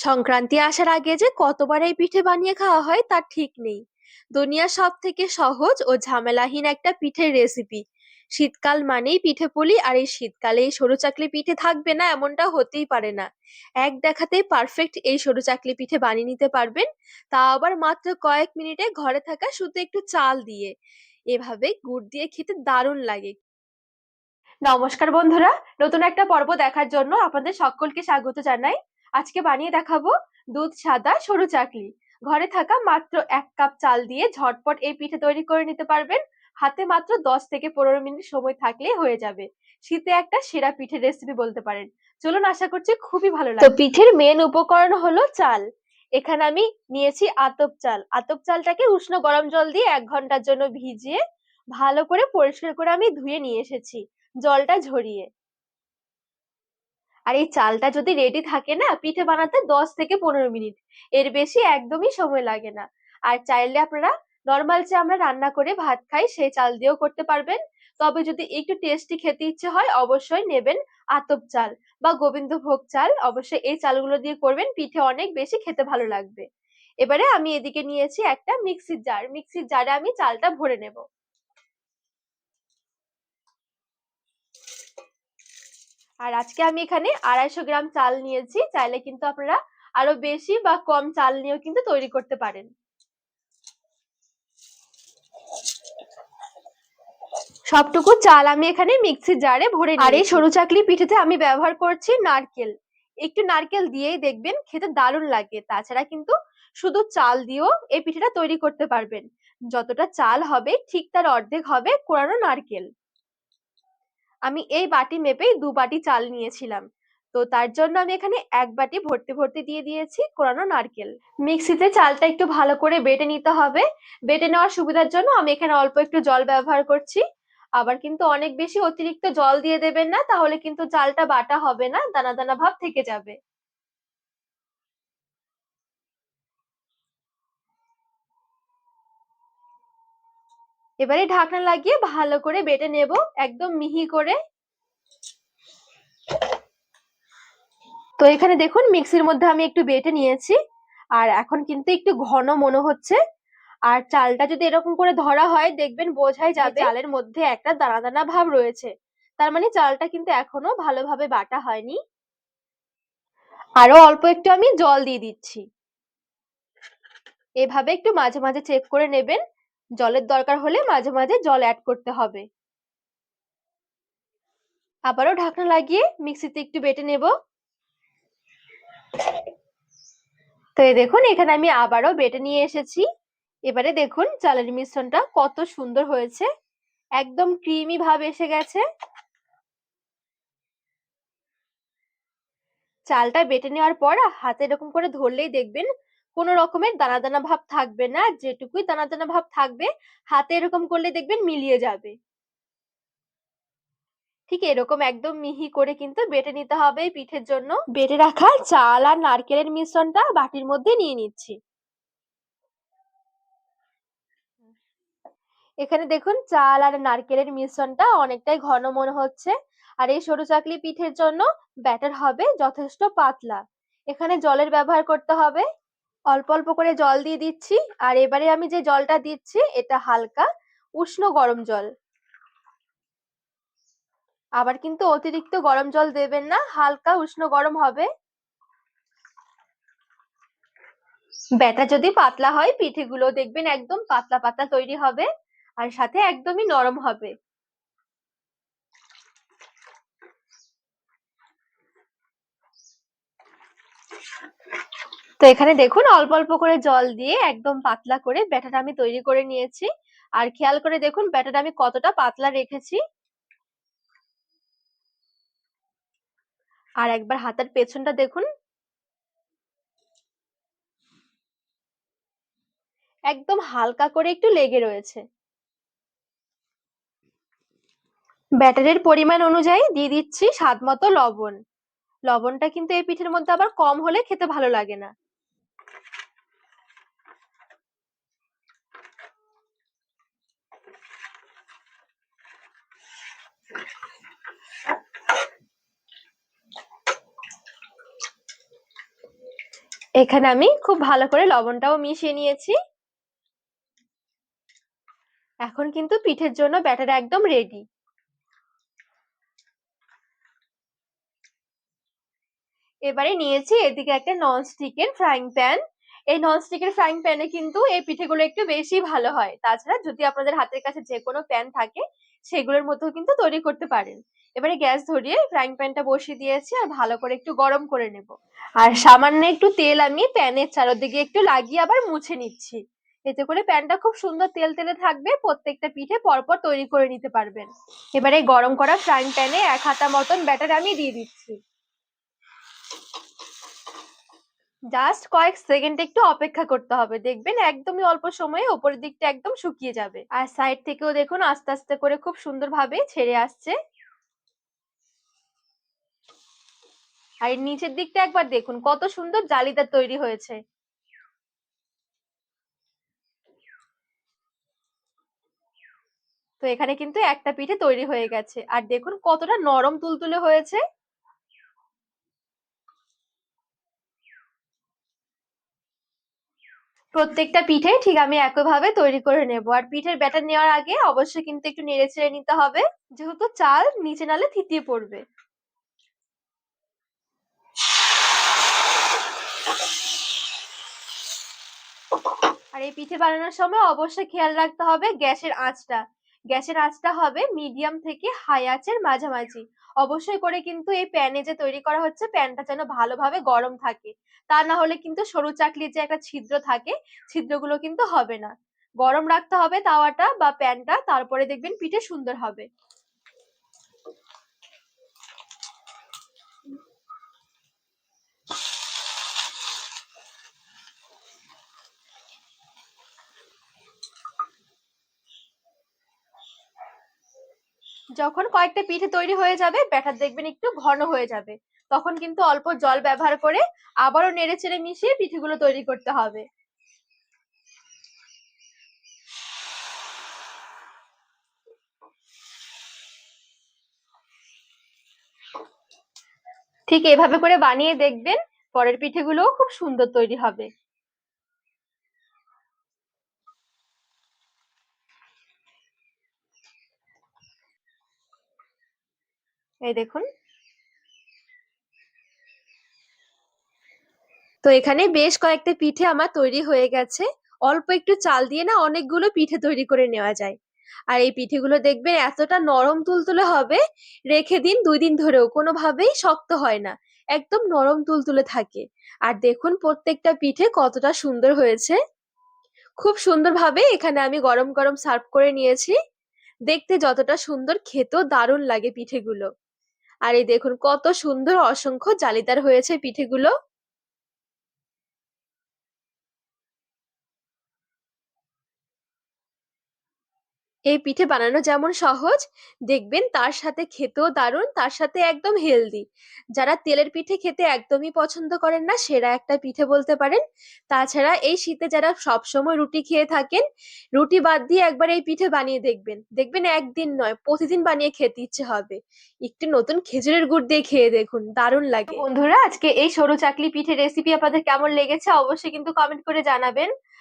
সংক্রান্তি আসার আগে যে কতবার এই পিঠে বানিয়ে খাওয়া হয় তার ঠিক নেই। দুনিয়ার সব থেকে সহজ ও ঝামেলাহীন একটা পিঠের রেসিপি শীতকাল মানেই পিঠে পুলি আর এই শীতকালে এই সরু চাকলি পিঠে থাকবে না এমনটা হতেই পারে না। এক দেখাতেই পারফেক্ট এই সরু চাকলি পিঠে বানিয়ে নিতে পারবেন। তা আবার মাত্র কয়েক মিনিটে ঘরে থাকা শুধু একটু চাল দিয়ে। এভাবে গুড় দিয়ে খেতে দারুণ লাগে। নমস্কার বন্ধুরা, নতুন একটা পর্ব দেখার জন্য আপনাদের সকলকে স্বাগত জানাই। আজকে বানিয়ে দেখাবো দুধ সাদা সরু চাকলি ঘরে থাকা মাত্র এক কাপ চাল দিয়ে ঝটপট এই পিঠে তৈরি করে নিতে পারবেন। হাতে মাত্র দশ থেকে পনেরো মিনিট সময় থাকলেই হয়ে যাবে। শীতে একটা সেরা পিঠের রেসিপি বলতে পারেন। চলুন আশা করছি খুবই ভালো লাগবে। তো পিঠের মেন উপকরণ হলো চাল। এখানে আমি নিয়েছি আতপ চাল। আতপ চালটাকে উষ্ণ গরম জল দিয়ে এক ঘণ্টার জন্য ভিজিয়ে ভালো করে পরিষ্কার করে আমি ধুয়ে নিয়ে এসেছি। জলটা ঝরিয়ে। আর এই চালটা যদি রেডি থাকে না, পিঠে বানাতে দশ থেকে পনেরো মিনিট। এর বেশি একদমই সময় লাগে না। আর চাইলে আপনারা নর্মাল যে আমরা রান্না করে ভাত খাই, সেই চাল দিয়েও করতে পারবেন। তবে যদি একটু টেস্টি খেতে ইচ্ছে হয়, অবশ্যই নেবেন আতপ চাল বা গোবিন্দভোগ চাল। অবশ্যই এই চালগুলো দিয়ে করবেন, পিঠে অনেক বেশি খেতে ভালো লাগবে। এবারে আমি এদিকে নিয়েছি একটা মিক্সির জার মিক্সির জারে আমি চালটা ভরে নেব। আর আজকে আমি এখানে আড়াইশো গ্রাম চাল নিয়েছি। চাইলে কিন্তু আপনারা আরও বেশি বা কম চাল নিয়েও কিন্তু তৈরি করতে পারেন। সবটুকু চাল আমি এখানে মিক্সির জারে ভরে আর এই সরু চাকলি পিঠেতে আমি ব্যবহার করছি নারকেল। একটু নারকেল দিয়েই দেখবেন খেতে দারুণ লাগে। তাছাড়া কিন্তু শুধু চাল দিয়েও এই পিঠেটা তৈরি করতে পারবেন। যতটা চাল হবে ঠিক তার অর্ধেক হবে কোরানো নারকেল। আমি এই বাটি মেপেই দু বাটি চাল নিয়েছিলাম। তো তার জন্য আমি এখানে এক বাটি ভর্তি ভর্তি দিয়ে দিয়েছি কোরানো নারকেল। মিক্সিতে চালটা একটু ভালো করে বেটে নিতে হবে। বেটে নেওয়ার সুবিধার জন্য আমি এখানে অল্প একটু জল ব্যবহার করছি। আবার কিন্তু অনেক বেশি অতিরিক্ত জল দিয়ে দেবেন না, তাহলে কিন্তু চালটা বাটা হবে না, দানা দানা ভাব থেকে যাবে। এবারে ঢাকনা লাগিয়ে ভালো করে বেটে নেব একদম মিহি করে। তো এখানে দেখুন মিক্সির মধ্যে আমি একটু বেটে নিয়েছি আর এখন কিন্তু একটু ঘন মনে হচ্ছে। আর চালটা যদি এরকম করে ধরা হয় দেখবেন বোঝাই যাবে চালের মধ্যে একটা দানা দানা ভাব রয়েছে। তার মানে চালটা কিন্তু এখনও ভালোভাবে বাটা হয়নি। আরও অল্প একটু আমি জল দিয়ে দিচ্ছি। এভাবে একটু মাঝে মাঝে চেক করে নেবেন। জলের দরকার হলে মাঝে মাঝে জল অ্যাড করতে হবে। আবারও ঢাকনা লাগিয়ে মিক্সিতে একটু বেটে নেব। তো এই দেখুন, এখানে আমি আবারও বেটে নিয়ে এসেছি। এবারে দেখুন, চালের মিশ্রণটা কত সুন্দর হয়েছে। একদম ক্রিমি ভাব এসে গেছে। চালটা বেটে নেওয়ার পর, হাতে এরকম করে ধরলেই দেখবেন কোনো রকমের দানা দানা ভাব থাকবে না, যেটুকুই দানা দানা ভাব থাকবে, হাতে এরকম করলে দেখবেন মিলিয়ে যাবে। ঠিক এরকম একদম মিহি করে কিন্তু বেটে নিতে হবে পিঠের জন্য। বেটে রাখা চাল আর নারকেলের মিশ্রণটা বাটির মধ্যে নিয়ে নিচ্ছি। এখানে দেখুন চাল আর নারকেলের মিশ্রণটা অনেকটাই ঘন মনে হচ্ছে, আর এই সরু চাকলি পিঠের জন্য ব্যাটার হবে যথেষ্ট পাতলা। এখানে জলের ব্যবহার করতে হবে। অল্প অল্প করে জল দিয়ে দিচ্ছি। আর এবারে আমি যে জলটা দিচ্ছি, এটা হালকা উষ্ণ গরম জল। আবার কিন্তু অতিরিক্ত গরম জল দেবেন না, হালকা উষ্ণ গরম হবে। ব্যাটা যদি পাতলা হয়, পিঠেগুলো দেখবেন একদম পাতলা পাতলা তৈরি হবে আর সাথে একদমই নরম হবে। তো এখানে দেখুন, অল্প অল্প করে জল দিয়ে একদম পাতলা করে ব্যাটাটা আমি তৈরি করে নিয়েছি। আর খেয়াল করে দেখুন, ব্যাটাটা আমি কতটা পাতলা রেখেছি। আর একবার হাতের পেছনটা দেখুন। একদম হালকা করে একটু লেগে রয়েছে। ব্যাটারের পরিমাণ অনুযায়ী দিয়ে দিচ্ছি স্বাদ মতো লবণ। লবণটা কিন্তু এই পিঠের মধ্যে আবার কম হলে খেতে ভালো লাগে না। এখানে আমি খুব ভালো করে লবণটাও মিশিয়ে নিয়েছি। এখন কিন্তু পিঠের জন্য ব্যাটার একদম রেডি এবারে নিয়েছি এদিকে একটা ননস্টিকের ফ্রাইং প্যান এই ননস্টিকের ফ্রাইং প্যানে কিন্তু এই পিঠেগুলো একটু বেশি ভালো হয়। তাছাড়া যদি আপনাদের হাতের কাছে যে কোনো প্যান থাকে, সেগুলোর মধ্যেও কিন্তু তৈরি করতে পারেন। এবারে গ্যাস ধরিয়ে ফ্রাইং প্যানটা বসিয়ে দিয়েছি আর ভালো করে একটু গরম করে নেব। আর সামান্য একটু তেল আমি প্যানের চারদিকে একটু লাগিয়ে আবার মুছে নিচ্ছি। এতে করে প্যানটা খুব সুন্দর তেল তেলে থাকবে, প্রত্যেকটা পিঠে পরপর তৈরি করে নিতে পারবেন। এবারে গরম করা ফ্রাইং প্যানে এক হাতা মতন ব্যাটার আমি দিয়ে দিচ্ছি। জাস্ট কয়েক সেকেন্ড একটু অপেক্ষা করতে হবে। দেখবেন একদমই অল্প সময়ে ওপরের দিকটা একদম শুকিয়ে যাবে। আর সাইড থেকেও দেখুন আস্তে আস্তে করে খুব সুন্দরভাবে ছেড়ে আসছে। আর নিচের দিকটা একবার দেখুন, কত সুন্দর জালিদার তৈরি হয়েছে। তো এখানে কিন্তু একটা পিঠে তৈরি হয়ে গেছে। আর দেখুন কতটা নরম তুলতুলে হয়েছে। প্রত্যেকটা পিঠে ঠিক আমি একইভাবে তৈরি করে নেব। আর পিঠের ব্যাটার নেওয়ার আগে অবশ্যই কিন্তু একটু নেড়ে ছেড়ে নিতে হবে। যেহেতু চাল নিচে নালে থিতিয়ে পড়বে। আর এই পিঠে বানানোর সময় অবশ্যই খেয়াল রাখতে হবে গ্যাসের আঁচটা। গ্যাসের আঁচটা হবে মিডিয়াম থেকে হাই আঁচের মাঝামাঝি। অবশ্যই করে কিন্তু এই প্যানে যে তৈরি করা হচ্ছে প্যানটা যেন ভালোভাবে গরম থাকে। তা না হলে কিন্তু সরু চাকলির যে একটা ছিদ্র থাকে, ছিদ্রগুলো কিন্তু হবে না। গরম রাখতে হবে তাওয়াটা বা প্যানটা তারপরে দেখবেন পিঠে সুন্দর হবে। যখন কয়েকটা পিঠে তৈরি হয়ে যাবে, ব্যাটার দেখবেন একটু ঘন হয়ে যাবে। তখন কিন্তু অল্প জল ব্যবহার করে আবারও নেড়ে চেড়ে মিশিয়ে পিঠেগুলো তৈরি করতে হবে। ঠিক এভাবে করে বানিয়ে দেখবেন পরের পিঠেগুলোও খুব সুন্দর তৈরি হবে। এই দেখুন। তো এখানে বেশ কয়েকটা পিঠে আমার তৈরি হয়ে গেছে। অল্প একটু চাল দিয়ে না অনেকগুলো পিঠে তৈরি করে নেওয়া যায়। আর এই পিঠেগুলো দেখবেন এতটা নরম তুলতুলে হবে, রেখে দিন দুই দিন ধরেও। কোনোভাবেই শক্ত হয় না, একদম নরম তুলতুলে থাকে। আর দেখুন প্রত্যেকটা পিঠে কতটা সুন্দর হয়েছে। খুব সুন্দরভাবে এখানে আমি গরম গরম সার্ভ করে নিয়েছি। দেখতে যতটা সুন্দর, খেতেও দারুণ লাগে পিঠেগুলো। আর এই দেখুন কত সুন্দর অসংখ্য জালিদার হয়েছে পিঠেগুলো। এই পিঠে বানানো যেমন সহজ, দেখবেন তার সাথে খেতেও দারুণ, তার সাথে একদম হেলদি যারা তেলের পিঠে খেতে একদমই পছন্দ করেন না, সেরা একটা পিঠে বলতে পারেন। তাছাড়া এই শীতে যারা সবসময় রুটি খেয়ে থাকেন, রুটি বাদ দিয়ে একবার এই পিঠে বানিয়ে দেখবেন। দেখবেন একদিন নয়, প্রতিদিন বানিয়ে খেতে ইচ্ছে হবে। একটু নতুন খেজুরের গুড় দিয়ে খেয়ে দেখুন, দারুণ লাগে। বন্ধুরা, আজকে এই সরু চাকলি পিঠে রেসিপি আপনাদের কেমন লেগেছে অবশ্যই কিন্তু কমেন্ট করে জানাবেন।